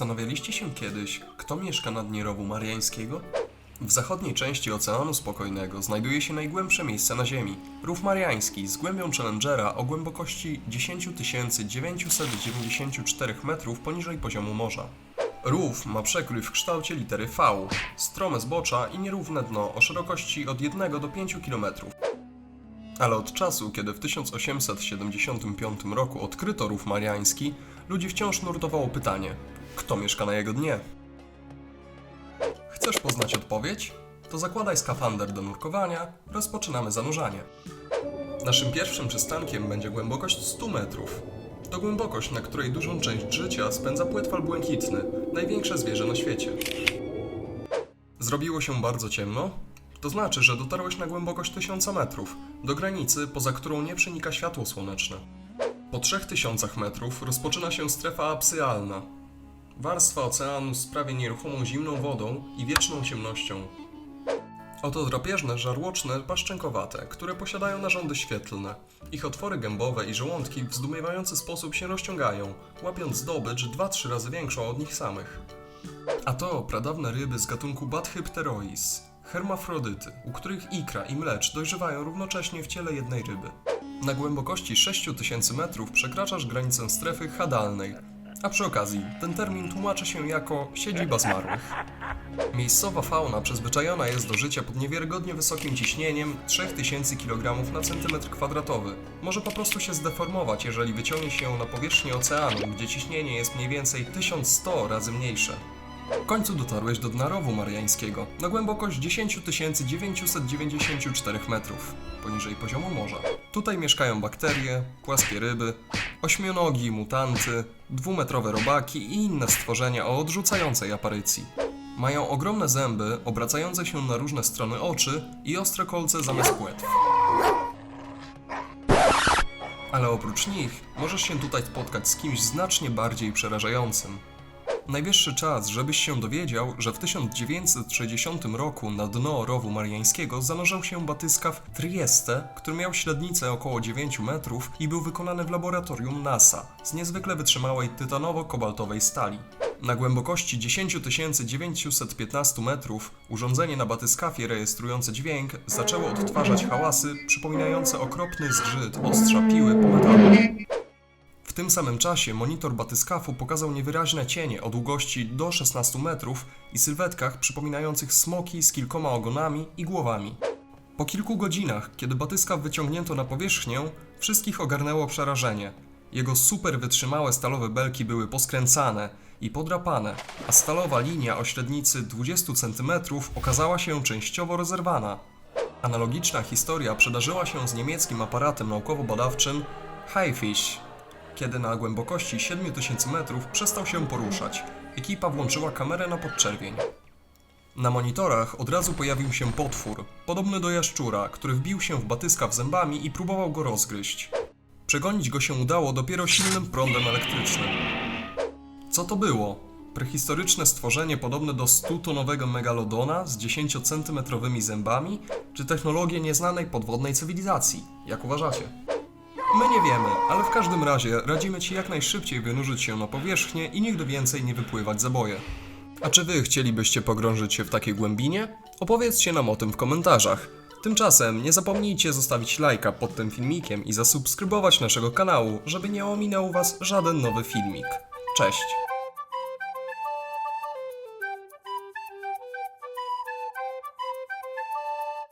Zastanawialiście się kiedyś, kto mieszka na dnie rowu mariańskiego? W zachodniej części Oceanu Spokojnego znajduje się najgłębsze miejsce na Ziemi, rów mariański z głębią Challengera o głębokości 10 994 metrów poniżej poziomu morza. Rów ma przekrój w kształcie litery V, strome zbocza i nierówne dno o szerokości od 1 do 5 km. Ale od czasu, kiedy w 1875 roku odkryto rów mariański, ludzi wciąż nurtowało pytanie, kto mieszka na jego dnie? Chcesz poznać odpowiedź? To zakładaj skafander do nurkowania, rozpoczynamy zanurzanie. Naszym pierwszym przystankiem będzie głębokość 100 metrów. To głębokość, na której dużą część życia spędza płetwal błękitny, największe zwierzę na świecie. Zrobiło się bardzo ciemno? To znaczy, że dotarłeś na głębokość 1000 metrów, do granicy, poza którą nie przenika światło słoneczne. Po 3000 metrów rozpoczyna się strefa apsyalna. Warstwa oceanu z prawie nieruchomą zimną wodą i wieczną ciemnością. Oto drapieżne, żarłoczne, paszczękowate, które posiadają narządy świetlne. Ich otwory gębowe i żołądki w zdumiewający sposób się rozciągają, łapiąc zdobycz 2-3 razy większą od nich samych. A to pradawne ryby z gatunku Bathypterois, hermafrodyty, u których ikra i mlecz dojrzewają równocześnie w ciele jednej ryby. Na głębokości 6000 metrów przekraczasz granicę strefy hadalnej, a przy okazji ten termin tłumaczy się jako siedziba zmarłych. Miejscowa fauna przyzwyczajona jest do życia pod niewiarygodnie wysokim ciśnieniem 3000 kg na centymetr kwadratowy. Może po prostu się zdeformować, jeżeli wyciągnie się ją na powierzchnię oceanu, gdzie ciśnienie jest mniej więcej 1100 razy mniejsze. W końcu dotarłeś do dna rowu mariańskiego, na głębokość 10 994 metrów, poniżej poziomu morza. Tutaj mieszkają bakterie, płaskie ryby, ośmionogi, mutanty, dwumetrowe robaki i inne stworzenia o odrzucającej aparycji. Mają ogromne zęby, obracające się na różne strony oczy i ostre kolce zamiast płetw. Ale oprócz nich możesz się tutaj spotkać z kimś znacznie bardziej przerażającym. Najwyższy czas, żebyś się dowiedział, że w 1960 roku na dno rowu mariańskiego zanurzył się batyskaw Trieste, który miał średnicę około 9 metrów i był wykonany w laboratorium NASA z niezwykle wytrzymałej tytanowo-kobaltowej stali. Na głębokości 10 915 metrów urządzenie na batyskafie rejestrujące dźwięk zaczęło odtwarzać hałasy przypominające okropny zgrzyt ostrza piły po metalu. Tym samym czasie monitor batyskafu pokazał niewyraźne cienie o długości do 16 metrów i sylwetkach przypominających smoki z kilkoma ogonami i głowami. Po kilku godzinach, kiedy batyskaw wyciągnięto na powierzchnię, wszystkich ogarnęło przerażenie. Jego super wytrzymałe stalowe belki były poskręcane i podrapane, a stalowa linia o średnicy 20 cm okazała się częściowo rozerwana. Analogiczna historia przydarzyła się z niemieckim aparatem naukowo-badawczym Highfish, kiedy na głębokości 7000 metrów przestał się poruszać. Ekipa włączyła kamerę na podczerwień. Na monitorach od razu pojawił się potwór, podobny do jaszczura, który wbił się w batyskaw zębami i próbował go rozgryźć. Przegonić go się udało dopiero silnym prądem elektrycznym. Co to było? Prehistoryczne stworzenie podobne do 100-tonowego megalodona z 10-centymetrowymi zębami, czy technologię nieznanej podwodnej cywilizacji? Jak uważacie? My nie wiemy, ale w każdym razie radzimy Ci jak najszybciej wynurzyć się na powierzchnię i nigdy więcej nie wypływać za boje. A czy Wy chcielibyście pogrążyć się w takiej głębinie? Opowiedzcie nam o tym w komentarzach. Tymczasem nie zapomnijcie zostawić lajka pod tym filmikiem i zasubskrybować naszego kanału, żeby nie ominął Was żaden nowy filmik. Cześć!